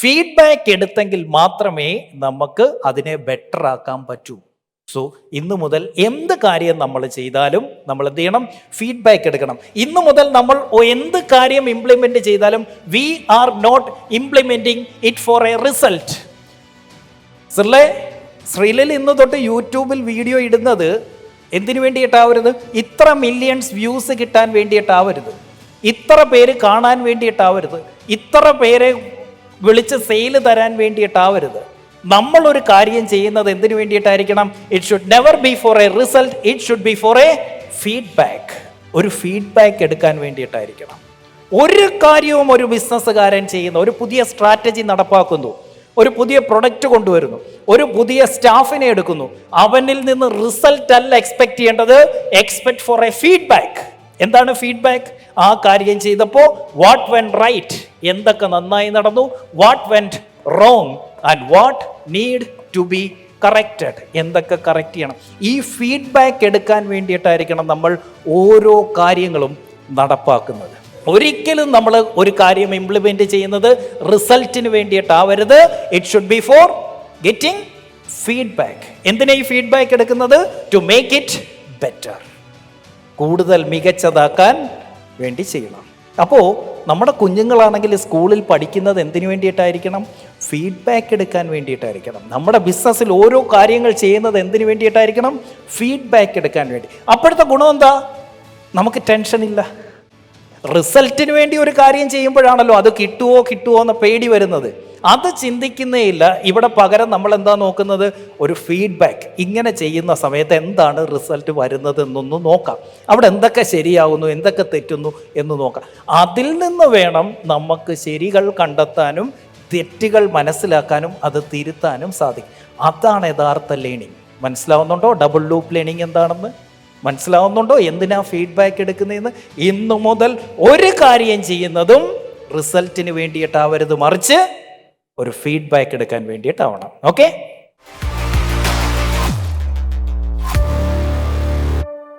Feedback എടുത്തെങ്കിൽ മാത്രമേ നമുക്ക് അതിനെ ബെറ്റർ ആക്കാൻ പറ്റൂ. സോ ഇന്നു മുതൽ എന്ത് കാര്യം നമ്മൾ ചെയ്താലും നമ്മൾ എന്ത് ചെയ്യണം? ഫീഡ്ബാക്ക് എടുക്കണം. ഇന്നു മുതൽ നമ്മൾ എന്ത് കാര്യം ഇംപ്ലിമെന്റ് ചെയ്താലും we are not implementing it for a result സർലേ ശ്രീലിൽ ഇന്ന് തൊട്ട് യൂട്യൂബിൽ വീഡിയോ ഇടുന്നത് എന്തിനു വേണ്ടിയിട്ടാവരുത്? ഇത്ര മില്യൺസ് വ്യൂസ് കിട്ടാൻ വേണ്ടിയിട്ടാവരുത്. ഇത്ര പേര് കാണാൻ വേണ്ടിയിട്ടാവരുത്. ഇത്ര പേരെ വിളിച്ച് സെയിൽ തരാൻ വേണ്ടിയിട്ടാവരുത്. നമ്മളൊരു കാര്യം ചെയ്യുന്നത് എന്തിനു വേണ്ടിയിട്ടായിരിക്കണം? It should never be for a result it should be for a feedback ഒരു ഫീഡ്ബാക്ക് എടുക്കാൻ വേണ്ടിയിട്ടായിരിക്കണം. ഒരു കാര്യവും ഒരു ബിസിനസ്സുകാരൻ ചെയ്യുന്ന ഒരു പുതിയ സ്ട്രാറ്റജി നടപ്പാക്കുന്നു ഒരു പുതിയ പ്രൊഡക്റ്റ് കൊണ്ടുവരുന്നു ഒരു പുതിയ സ്റ്റാഫിനെ എടുക്കുന്നു അവനിൽ നിന്ന് റിസൾട്ട് അല്ല എക്സ്പെക്ട് ചെയ്യേണ്ടത് എക്സ്പെക്ട് ഫോർ എ ഫീഡ്ബാക്ക് എന്താണ് ഫീഡ്ബാക്ക് ആ കാര്യം ചെയ്തപ്പോൾ വാട്ട് വെൻ റൈറ്റ് എന്തൊക്കെ നന്നായി നടന്നു? What went wrong and what need to be corrected എന്തൊക്കെ കറക്റ്റ് ചെയ്യണം? ഈ ഫീഡ്ബാക്ക് എടുക്കാൻ വേണ്ടിയിട്ടായിരിക്കണം നമ്മൾ ഓരോ കാര്യങ്ങളും നടപ്പാക്കുന്നത്. ഒരിക്കലും നമ്മൾ ഒരു കാര്യം ഇംപ്ലിമെന്റ് ചെയ്യുന്നത് റിസൾട്ടിന് വേണ്ടിയിട്ടാവരുത്. It should be for getting feedback എന്തിനാ ഈ ഫീഡ്ബാക്ക് എടുക്കുന്നത്? ടു മേക്ക് ഇറ്റ് ബെറ്റർ കൂടുതൽ മികച്ചതാക്കാൻ വേണ്ടി ചെയ്യണം. അപ്പോൾ നമ്മുടെ കുഞ്ഞുങ്ങളാണെങ്കിൽ സ്കൂളിൽ പഠിക്കുന്നത് എന്തിനു വേണ്ടിയിട്ടായിരിക്കണം? ഫീഡ്ബാക്ക് എടുക്കാൻ വേണ്ടിയിട്ടായിരിക്കണം. നമ്മുടെ ബിസിനസ്സിൽ ഓരോ കാര്യങ്ങൾ ചെയ്യുന്നത് എന്തിനു വേണ്ടിയിട്ടായിരിക്കണം? ഫീഡ്ബാക്ക് എടുക്കാൻ വേണ്ടി. അപ്പോഴത്തെ ഗുണം എന്താ? നമുക്ക് ടെൻഷൻ ഇല്ല. റിസൾട്ടിന് വേണ്ടി ഒരു കാര്യം ചെയ്യുമ്പോഴാണല്ലോ അത് കിട്ടുമോ കിട്ടുമോ എന്ന പേടി വരുന്നത്. അത് ചിന്തിക്കുന്നേ ഇല്ല ഇവിടെ പകരം നമ്മൾ എന്താ നോക്കുന്നത്? ഒരു ഫീഡ്ബാക്ക് ഇങ്ങനെ ചെയ്യുന്ന സമയത്ത് എന്താണ് റിസൾട്ട് വരുന്നത് എന്നൊന്ന് നോക്കാം. അവിടെ എന്തൊക്കെ ശരിയാവുന്നു എന്തൊക്കെ തെറ്റുന്നു എന്ന് നോക്കാം. അതിൽ നിന്ന് വേണം നമുക്ക് ശരികൾ കണ്ടെത്താനും തെറ്റുകൾ മനസ്സിലാക്കാനും അത് തിരുത്താനും സാധിക്കും. അതാണ് യഥാർത്ഥ ലേണിംഗ് മനസ്സിലാവുന്നുണ്ടോ? ഡബിൾ ലൂപ്പ് ലേണിംഗ് എന്താണെന്ന്? മനസ്സിലാവുന്നുണ്ടോ? എന്തിനാ ഫീഡ്ബാക്ക് എടുക്കുന്നതെന്ന് ഇന്നു മുതൽ ഒരു കാര്യം ചെയ്യുന്നതും റിസൾട്ടിന് വേണ്ടിയിട്ടാവരുത്. മറിച്ച് ഒരു ഫീഡ്ബാക്ക് എടുക്കാൻ വേണ്ടിയിട്ടാവണം. ഓക്കെ